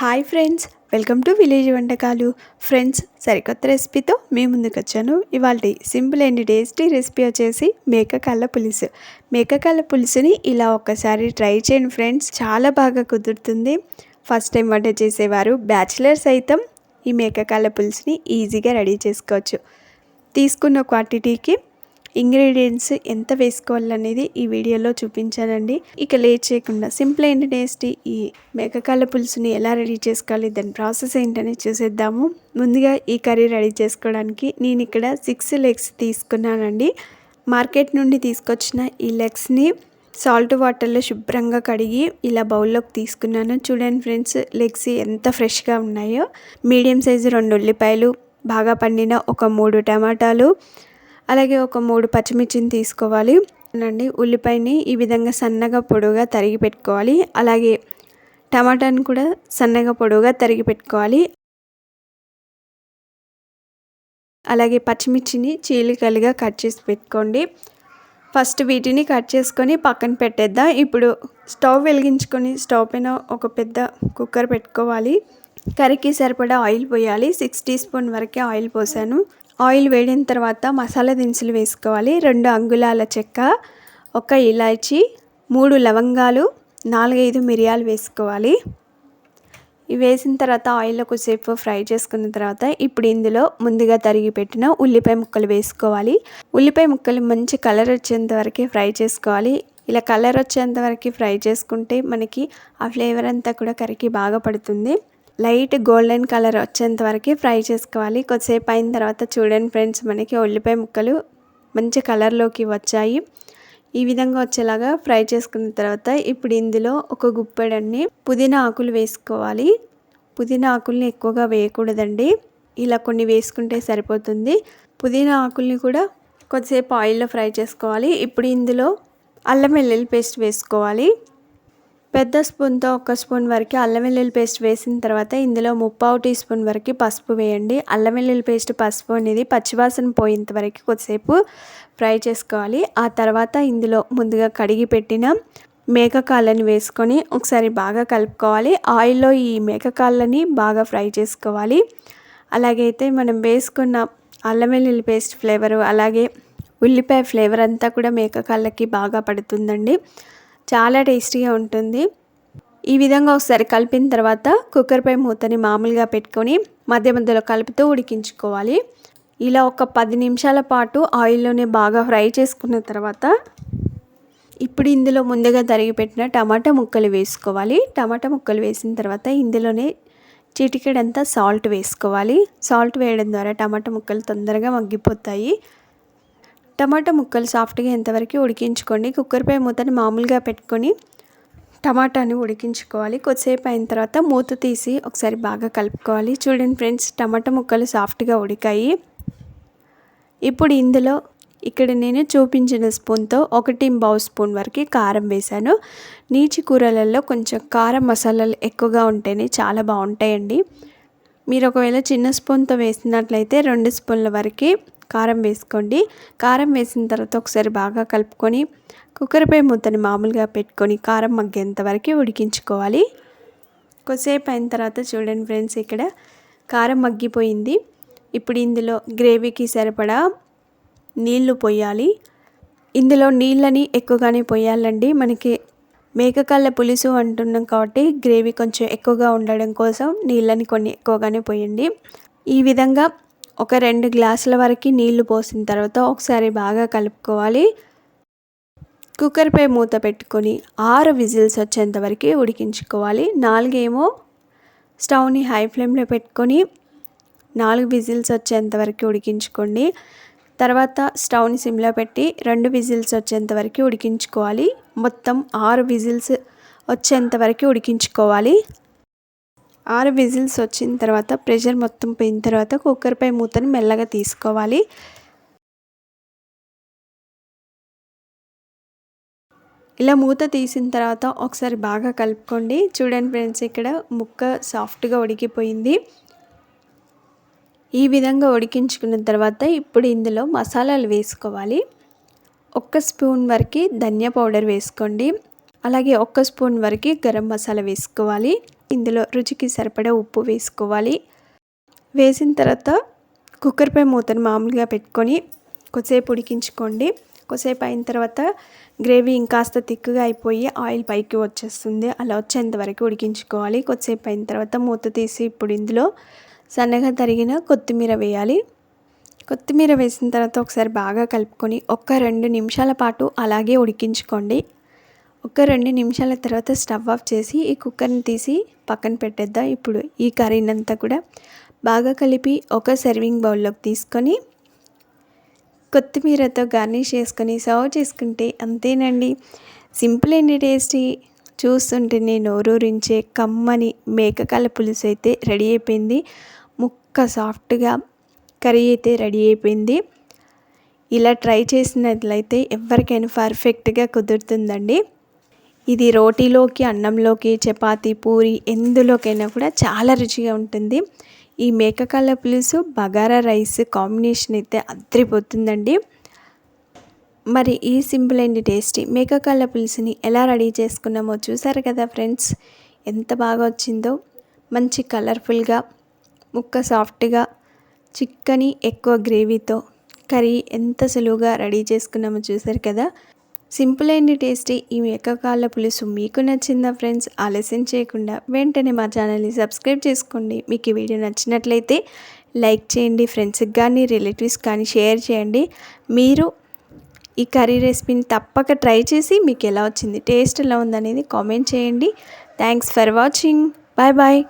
Hi friends welcome to village వంటకాలు. Friends సరికొత్త రెసిపీతో మీ ముందుకు వచ్చాను ఇవాళ సింపుల్ అండ్ టేస్టీ రెసిపీ వచ్చేసి మేకకాళ్ళ పులుసు. మేకకాళ్ళ పులుసుని ఇలా ఒక్కసారి ట్రై చేయండి ఫ్రెండ్స్ చాలా బాగా కుదురుతుంది. ఫస్ట్ టైం వంట చేసేవారు బ్యాచిలర్స్ సైతం ఈ మేకకాళ్ళ పులుసుని ఈజీగా రెడీ చేసుకోవచ్చు. తీసుకున్న క్వాంటిటీకి ఇంగ్రీడియంట్స్ ఎంత వేసుకోవాలనేది ఈ వీడియోలో చూపించానండి. ఇక లేట్ చేయకుండా సింపుల్ అండ్ టేస్టీ ఈ మేకకాల పులుసుని ఎలా రెడీ చేసుకోవాలి దాని ప్రాసెస్ ఏంటని చూసేద్దాము. ముందుగా ఈ కర్రీ రెడీ చేసుకోవడానికి నేను ఇక్కడ సిక్స్ లెగ్స్ తీసుకున్నానండి. మార్కెట్ నుండి తీసుకొచ్చిన ఈ లెగ్స్ని సాల్ట్ వాటర్లో శుభ్రంగా కడిగి ఇలా బౌల్లోకి తీసుకున్నాను. చూడండి ఫ్రెండ్స్ లెగ్స్ ఎంత ఫ్రెష్గా ఉన్నాయో. మీడియం సైజు రెండు ఉల్లిపాయలు బాగా పండిన ఒక మూడు టమాటాలు అలాగే ఒక మూడు పచ్చిమిర్చిని తీసుకోవాలి. అండి ఉల్లిపాయని ఈ విధంగా సన్నగా పొడవుగా తరిగి పెట్టుకోవాలి. అలాగే టమాటాని కూడా సన్నగా పొడవుగా తరిగి పెట్టుకోవాలి. అలాగే పచ్చిమిర్చిని చీలికలుగా కట్ చేసి పెట్టుకోండి. ఫస్ట్ వీటిని కట్ చేసుకొని పక్కన పెట్టేద్దాం. ఇప్పుడు స్టవ్ వెలిగించుకొని స్టవ్ పైన ఒక పెద్ద కుక్కర్ పెట్టుకోవాలి. కర్రీకి సరిపడా ఆయిల్ పోయాలి. సిక్స్ టీ స్పూన్ వరకే ఆయిల్ పోసాను. ఆయిల్ వేడిన తర్వాత మసాలా దినుసులు వేసుకోవాలి. రెండు అంగుళాల చెక్క ఒక ఇలాచి మూడు లవంగాలు నాలుగైదు మిరియాలు వేసుకోవాలి. ఇవి వేసిన తర్వాత ఆయిల్లో కొద్దిసేపు ఫ్రై చేసుకున్న తర్వాత ఇప్పుడు ఇందులో ముందుగా తరిగి పెట్టిన ఉల్లిపాయ ముక్కలు వేసుకోవాలి. ఉల్లిపాయ ముక్కలు మంచి కలర్ వచ్చేంత వరకు ఫ్రై చేసుకోవాలి. ఇలా కలర్ వచ్చేంత వరకు ఫ్రై చేసుకుంటే మనకి ఆ ఫ్లేవర్ అంతా కూడా కరికి బాగా పడుతుంది. లైట్ గోల్డెన్ కలర్ వచ్చేంత వరకు ఫ్రై చేసుకోవాలి. కొద్దిసేపు అయిన తర్వాత చూడండి ఫ్రెండ్స్ మనకి ఉల్లిపాయ ముక్కలు మంచి కలర్లోకి వచ్చాయి. ఈ విధంగా వచ్చేలాగా ఫ్రై చేసుకున్న తర్వాత ఇప్పుడు ఇందులో ఒక గుప్పెడన్ని పుదీనా ఆకులు వేసుకోవాలి. పుదీనా ఆకుల్ని ఎక్కువగా వేయకూడదండి. ఇలా కొన్ని వేసుకుంటే సరిపోతుంది. పుదీనా ఆకుల్ని కూడా కొద్దిసేపు ఆయిల్లో ఫ్రై చేసుకోవాలి. ఇప్పుడు ఇందులో అల్లం వెల్లుల్లి పేస్ట్ వేసుకోవాలి. పెద్ద స్పూన్తో ఒక స్పూన్ వరకు అల్లం వెల్లుల్లి పేస్ట్ వేసిన తర్వాత ఇందులో ముప్పావు టీ స్పూన్ వరకు పసుపు వేయండి. అల్లం వెల్లుల్లి పేస్ట్ పసుపు అనేది పచ్చివాసన పోయేంత వరకు కొద్దిసేపు ఫ్రై చేసుకోవాలి. ఆ తర్వాత ఇందులో ముందుగా కడిగి పెట్టిన మేకకాళ్ళని వేసుకొని ఒకసారి బాగా కలుపుకోవాలి. ఆయిల్లో ఈ మేకకాళ్ళని బాగా ఫ్రై చేసుకోవాలి. అలాగైతే మనం వేసుకున్న అల్లం వెల్లుల్లి పేస్ట్ ఫ్లేవరు అలాగే ఉల్లిపాయ ఫ్లేవర్ అంతా కూడా మేకకాళ్ళకి బాగా పడుతుందండి. చాలా టేస్టీగా ఉంటుంది. ఈ విధంగా ఒకసారి కలిపిన తర్వాత కుక్కర్పై మూతని మామూలుగా పెట్టుకొని మధ్య మధ్యలో కలుపుతూ ఉడికించుకోవాలి. ఇలా ఒక పది నిమిషాల పాటు ఆయిల్లోనే బాగా ఫ్రై చేసుకున్న తర్వాత ఇప్పుడు ఇందులో ముందుగా తరిగి పెట్టిన టమాటా ముక్కలు వేసుకోవాలి. టమాటా ముక్కలు వేసిన తర్వాత ఇందులోనే చిటికెడంతా సాల్ట్ వేసుకోవాలి. సాల్ట్ వేయడం ద్వారా టమాటా ముక్కలు తొందరగా మగ్గిపోతాయి. టమాటా ముక్కలు సాఫ్ట్గా ఎంతవరకు ఉడికించుకోండి కుక్కర్పై మూతని మామూలుగా పెట్టుకొని టమాటాని ఉడికించుకోవాలి. కొద్దిసేపు అయిన తర్వాత మూత తీసి ఒకసారి బాగా కలుపుకోవాలి. చూడండి ఫ్రెండ్స్ టమాటా ముక్కలు సాఫ్ట్గా ఉడికాయి. ఇప్పుడు ఇందులో ఇక్కడ నేను చూపించిన స్పూన్తో ఒకటి బౌ స్పూన్ వరకు కారం వేశాను. నీచి కూరలలో కొంచెం కారం మసాలాలు ఎక్కువగా ఉంటేనే చాలా బాగుంటాయండి. మీరు ఒకవేళ చిన్న స్పూన్తో వేసినట్లయితే రెండు స్పూన్ల వరకు కారం వేసుకోండి. కారం వేసిన తర్వాత ఒకసారి బాగా కలుపుకొని కుక్కర్పై మూతని మామూలుగా పెట్టుకొని కారం మగ్గేంత వరకు ఉడికించుకోవాలి. కొద్దిసేపు అయిన తర్వాత చూడండి ఫ్రెండ్స్ ఇక్కడ కారం మగ్గిపోయింది. ఇప్పుడు ఇందులో గ్రేవీకి సరిపడా నీళ్ళు పోయాలి. ఇందులో నీళ్ళని ఎక్కువగానే పోయాలండి. మనకి మేకకాళ్ళ పులుసు అంటున్నాం కాబట్టి గ్రేవీ కొంచెం ఎక్కువగా ఉండడం కోసం నీళ్ళని కొన్ని ఎక్కువగానే పోయండి. ఈ విధంగా ఒక రెండు గ్లాసుల వరకు నీళ్ళు పోసిన తర్వాత ఒకసారి బాగా కలుపుకోవాలి. కుక్కర్పై మూత పెట్టుకొని ఆరు విజిల్స్ వచ్చేంత వరకు ఉడికించుకోవాలి. నాలుగేమో స్టవ్ని హై ఫ్లేమ్లో పెట్టుకొని నాలుగు విజిల్స్ వచ్చేంత వరకు ఉడికించుకోండి. తర్వాత స్టవ్ని సిమ్లో పెట్టి రెండు విజిల్స్ వచ్చేంత వరకు ఉడికించుకోవాలి. మొత్తం ఆరు విజిల్స్ వచ్చేంత వరకు ఉడికించుకోవాలి. ఆరు విజిల్స్ వచ్చిన తర్వాత ప్రెషర్ మొత్తం పోయిన తర్వాత కుక్కర్పై మూతను మెల్లగా తీసుకోవాలి. ఇలా మూత తీసిన తర్వాత ఒకసారి బాగా కలుపుకోండి. చూడండి ఫ్రెండ్స్ ఇక్కడ ముక్క సాఫ్ట్గా ఉడికిపోయింది. ఈ విధంగా ఉడికించుకున్న తర్వాత ఇప్పుడు ఇందులో మసాలాలు వేసుకోవాలి. ఒక్క స్పూన్ వరకు ధనియా పౌడర్ వేసుకోండి. అలాగే ఒక్క స్పూన్ వరకు గరం మసాలా వేసుకోవాలి. ఇందులో రుచికి సరిపడే ఉప్పు వేసుకోవాలి. వేసిన తర్వాత కుక్కర్పై మూతను మామూలుగా పెట్టుకొని కొద్దిసేపు ఉడికించుకోండి. కొద్దిసేపు అయిన తర్వాత గ్రేవీ ఇంకాస్త తిక్కుగా అయిపోయి ఆయిల్ పైకి వచ్చేస్తుంది. అలా వచ్చేంత వరకు ఉడికించుకోవాలి. కొద్దిసేపు అయిన తర్వాత మూత తీసి ఇప్పుడు ఇందులో సన్నగా తరిగిన కొత్తిమీర వేయాలి. కొత్తిమీర వేసిన తర్వాత ఒకసారి బాగా కలుపుకొని ఒక్క రెండు నిమిషాల పాటు అలాగే ఉడికించుకోండి. ఒక రెండు నిమిషాల తర్వాత స్టవ్ ఆఫ్ చేసి ఈ కుక్కర్ని తీసి పక్కన పెట్టేద్దాం. ఇప్పుడు ఈ కర్రీనంతా కూడా బాగా కలిపి ఒక సర్వింగ్ బౌల్లోకి తీసుకొని కొత్తిమీరతో గార్నిష్ చేసుకొని సర్వ్ చేసుకుంటే అంతేనండి. సింపుల్ అండి టేస్టీ చూస్తుంటేనే నోరూరించే కమ్మని మేకకాల పులుసు అయితే రెడీ అయిపోయింది. ముక్క సాఫ్ట్గా కర్రీ అయితే రెడీ అయిపోయింది. ఇలా ట్రై చేసినట్లయితే ఎవరికైనా పర్ఫెక్ట్గా కుదురుతుందండి. ఇది రోటీలోకి అన్నంలోకి చపాతీ పూరి ఎందులోకైనా కూడా చాలా రుచిగా ఉంటుంది. ఈ మేకకాల పులుసు బగారా రైస్ కాంబినేషన్ అయితే అద్దరిపోతుందండి. మరి ఈ సింపుల్ అండ్ టేస్టీ మేకకాల పులుసుని ఎలా రెడీ చేసుకున్నామో చూసారు కదా ఫ్రెండ్స్? ఎంత బాగా వచ్చిందో. మంచి కలర్ఫుల్గా ముక్క సాఫ్ట్గా చిక్కని ఎక్కువ గ్రేవీతో కర్రీ ఎంత సులువుగా రెడీ చేసుకున్నామో చూసారు కదా. సింపుల్ అండ్ టేస్టీ ఈ మేకకాళ్ళ పులుసు మీకు నచ్చిందా ఫ్రెండ్స్? ఆలస్యం చేయకుండా వెంటనే మా ఛానల్ని సబ్స్క్రైబ్ చేసుకోండి. మీకు ఈ వీడియో నచ్చినట్లయితే లైక్ చేయండి ఫ్రెండ్స్కి కానీ రిలేటివ్స్ కానీ షేర్ చేయండి. మీరు ఈ కర్రీ రెసిపీని తప్పక ట్రై చేసి మీకు ఎలా వచ్చింది టేస్ట్ ఎలా ఉందనేది కామెంట్ చేయండి. Thanks for watching. Bye bye.